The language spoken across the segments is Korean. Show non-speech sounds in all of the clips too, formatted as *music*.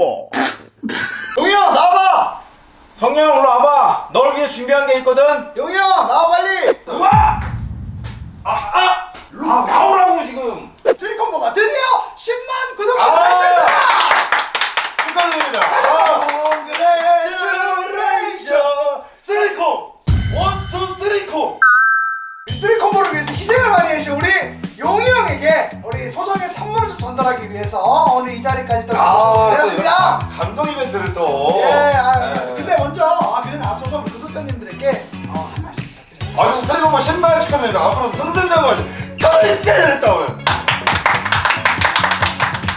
콤보 용이 형 나와봐 성령 일로 와봐. 널 위해 준비한 게 있거든. 용이 형 나와 빨리 와! 아, 아! 아, 나오라고 지금. 트리콤보가 드디어 10만 구독자 아! 달성했다 축하드립니다. 아, Congratulations. 쓰리콤. 원투 쓰리콤. 이 쓰리콤보를 위해서 희생을 많이 해주신 우리 용이 형에게 우리 소정의 선물을 좀 전달하기 위해서 오늘 이 자리까지 또 아, 되었습니다 또 감동 이벤트를 또. 예, 아, 네. 근데 먼저 아, 그전에 앞서서 우리 구독자님들에게 어, 한 말씀 부탁드립니다 아무튼 쓰리콤보 신발 축하드립니다. 앞으로도 승승장구하죠. 저는 잘했다 오늘.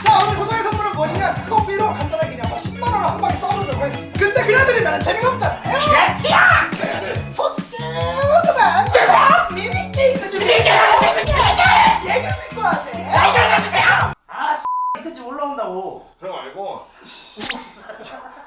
자 오늘 소정의 선물은 무엇이냐 커피로 간단하게 그냥 뭐 10만 원을 한 방에 써보도록 하겠습니다 근데 그냥 드리면 재미가 없잖아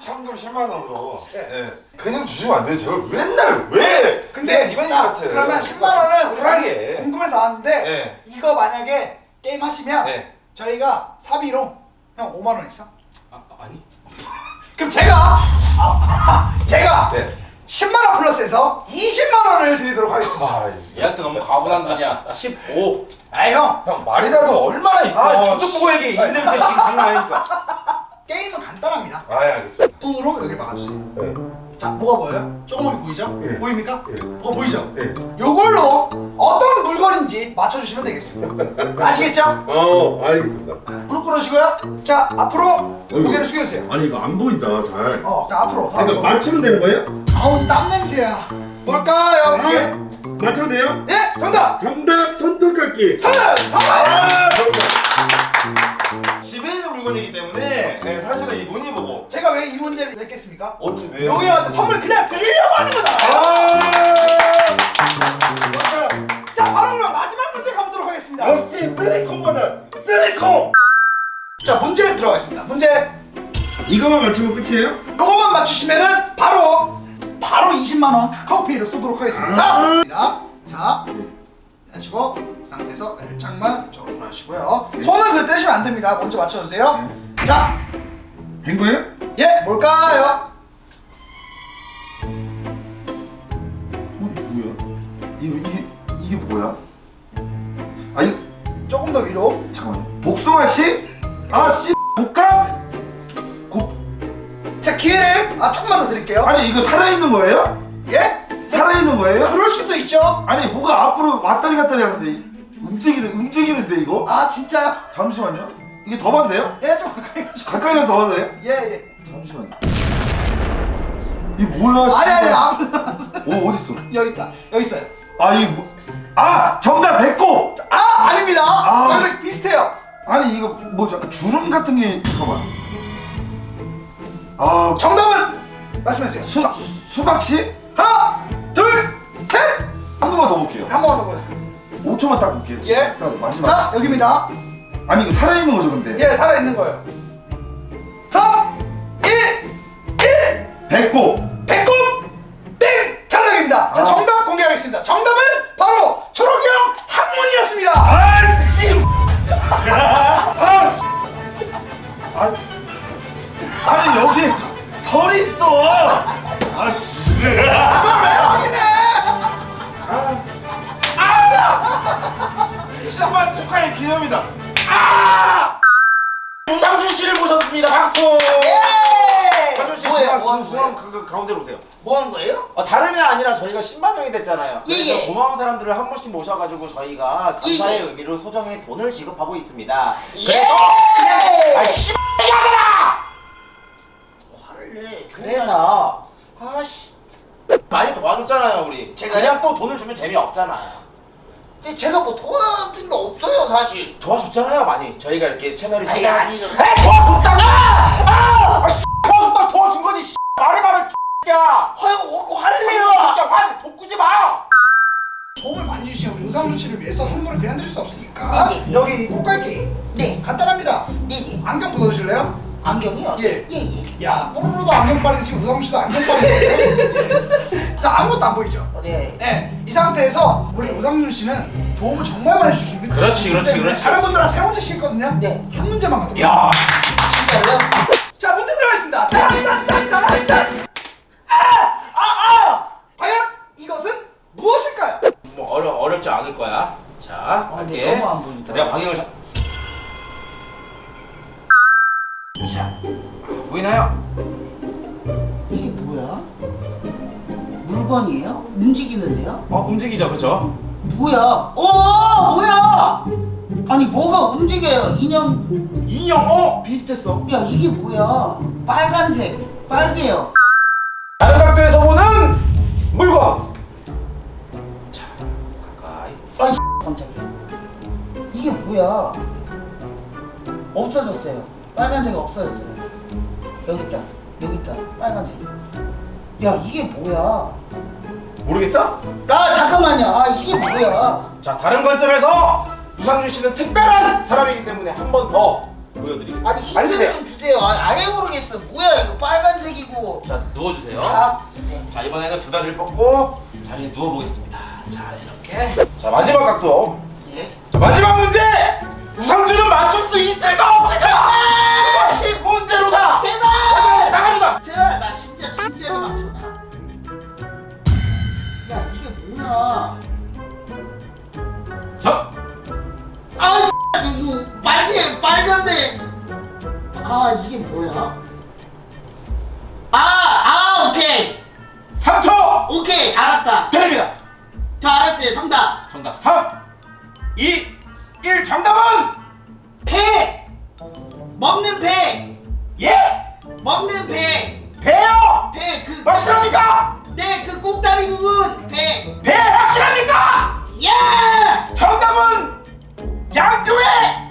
현금 10만 원으로 예. 그냥 주시면 안 돼요. 제발 맨날 왜? 근데 이벤트 자, 같은. 그러면 10만 원은 쿨하게. 궁금해서 나왔는데 네. 이거 만약에 게임 하시면 네. 저희가 사비로 형 5만 원 있어? 아, 아니. *laughs* 그럼 제가 아, *laughs* 제가 네. 10만 원 플러스해서 20만 원을 드리도록 하겠습니다. 아. 얘한테 너무 과분한 돈이야 15아 형, 형 말이라도 얼마나 이뻐. 아 저쪽 보고 얘기해 입냄새 지금 장난 아니니까 게임은 간단합니다. 아, 예, 알겠습니다. 돈으로 여기 막아주세요. 네. 자, 뭐가 보여요? 조그맣게 보이죠? 예. 보입니까? 예. 뭐가 보이죠? 예. 요걸로 어떤 물건인지 맞춰주시면 되겠습니다. *laughs* 아시겠죠? 어, 알겠습니다. 무릎 꿇으시고요. 자, 앞으로 고개를 숙여주세요. 아니 이거 안 보인다 잘. 어, 자, 앞으로. 더 그러니까 앞으로. 맞추면 되는 거예요? 아우, 땀 냄새야. 뭘까요, 이게? 맞춰도 돼요? 예, 정답! 정답 손톱깎이. 정답! 정답! 아, 정답. 집에 있는 물건이기 때문에 네, 사실은 이 문의 보고 제가 왜 이 문제를 냈겠습니까? 어찌 왜요? 용이 형한테 선물 그냥 드리려고 하는 거잖아요. 아! 자, 바로 그럼 마지막 문제 가보도록 하겠습니다. 역시 쓰리콤보다 쓰리콤. 자, 문제 들어가겠습니다. 문제 이거만 맞추면 끝이에요? 요거만 맞추시면은 바로 바로 20만 원 카카오페이를 쏘도록 하겠습니다. 자, 자, 자, 하시고 이 상태에서 살짝만 저으로 하시고요. 손은 그 떼시면 안 됩니다. 먼저 맞춰주세요. 자, 된 거예요? 예, 뭘까요? 어, 뭐야? 이거 이게 이게 뭐야? 아 이거 조금 더 위로. 잠깐만요. 복숭아 씨? 아 씨. 곶감? 곱 자, 기회를 아 조금만 더 드릴게요. 아니 이거 살아 있는 거예요? 예? 살아 있는 거예요? 그럴 수도 있죠. 아니 뭐가 앞으로 왔다리 갔다리 하는데 이- 움직이는 움직이는데 이거? 아, 진짜요? 잠시만요. 이게 더 봐도 돼요? 예, 좀 가까이 가시고. 가까이 가서 더 봐도 돼요? 예, 예. 잠시만요. 이 뭐야? 아니, 씨발. 아니, 아무나 어 어디 있어? 여기 있다. 여기 있어요. 아 이거 뭐? 아 정답 배꼽. 아, 아닙니다. 아. 아, 근데 비슷해요. 아니 이거 뭐 약간 주름 같은 게 잠깐만. 아 정답은 말씀하세요. 수 수박 씨? 번만 더 보세요. 5초만 딱 볼게요. 예. 딱 마지막. 자, 여기입니다. 아니 이거 살아 있는 거죠 근데? 예, 살아 있는 거예요. 3, 1, 1. 배꼽. 배꼽 씨 하는 중앙 거예요? 그, 그 가운데로 오세요 뭐 하는 거예요? 어, 다름이 아니라 저희가 10만 명이 됐잖아요. 예, 그래서 예. 고마운 사람들을 한 번씩 모셔가지고 저희가 감사의 예, 예. 의미로 소정의 돈을 지급하고 있습니다. 예. 그래서 그냥 아 야들아 화를 내. 그래서 아씨 많이 도와줬잖아요 우리. 제가요? 그냥 또 돈을 주면 재미 없잖아요. 근데 제가 뭐 도와준 거 없어요, 사실. 도와줬잖아요 많이. 저희가 이렇게 채널이 아니, 아니죠. 에 도와줬다가 아! 아 씨, 도와줬다 도와준 거지 씨. 말해 말해 야 화가 없고 화를 내요. 진짜 화 돋구지 마. 도움을 많이 주신 우리 우상준 씨를 위해서 선물을 그냥 드릴 수 없으니까 여기 이 꽃갈 게임 네 간단합니다 네네. 안경 벗어주실래요? 안경이요? 예. 예, 예. 야 뽀로로도 안경빨인데 지금 우상준 씨도 안경빨이거든요 예. 자 아무것도 안 보이죠? 어, 네. 네, 이 상태에서 우리 우상준 씨는 도움을 정말 많이 주십니다 그렇지, 그렇지, 때문에 그렇지. 다른 분들은 세 문제씩 했거든요 네. 한 문제만 가도 야 진짜로요? 자 문제 할게. 너무 안 보인다. 내가 방향을 잡. 자, 보이나요? 이게 뭐야? 물건이에요? 움직이는데요? 어, 움직이죠, 그렇죠? 뭐야? 어, 뭐야? 아니 뭐가 움직여요? 인형. 인형, 어, 비슷했어. 야 이게 뭐야? 빨간색, 빨개요. 뭐야? 없어졌어요. 빨간색 없어졌어요. 여기 있다. 여기 있다. 빨간색. 야 이게 뭐야? 모르겠어? 아 잠깐만요. 아 이게 뭐야? 자, 다른 관점에서 유상준 씨는 특별한 사람이기 때문에 한 번 더 보여드리겠습니다. 아니 힌트 앉으세요. 좀 주세요. 아, 아예 모르겠어. 뭐야 이거 빨간색이고. 자, 누워주세요. 자, 네. 자, 이번에는 두 다리를 뻗고 자리에 누워보겠습니다. 자, 이렇게. 자, 마지막 각도. 예. 자, 마지막 문제! 유상준은 맞출 수 있을까 없을까? 그것이 문제로다! 제발! 나갑니다! 제발 나 진짜 진짜로 맞춰. 야 이게 뭐야? 자, 아 이거 빨개 빨간데. 아 이게 뭐야? 아, 아, 오케이. 3초! 오케이, 알았다. 드립니다! 저 알았어요, 정답. 정답 3, 2, 1 정답은 배 먹는 배 예! 먹는 배 배요! 배그 확실합니까? 네 그 꼭다리 부분 배 배 확실합니까? 예! 정답은 양조의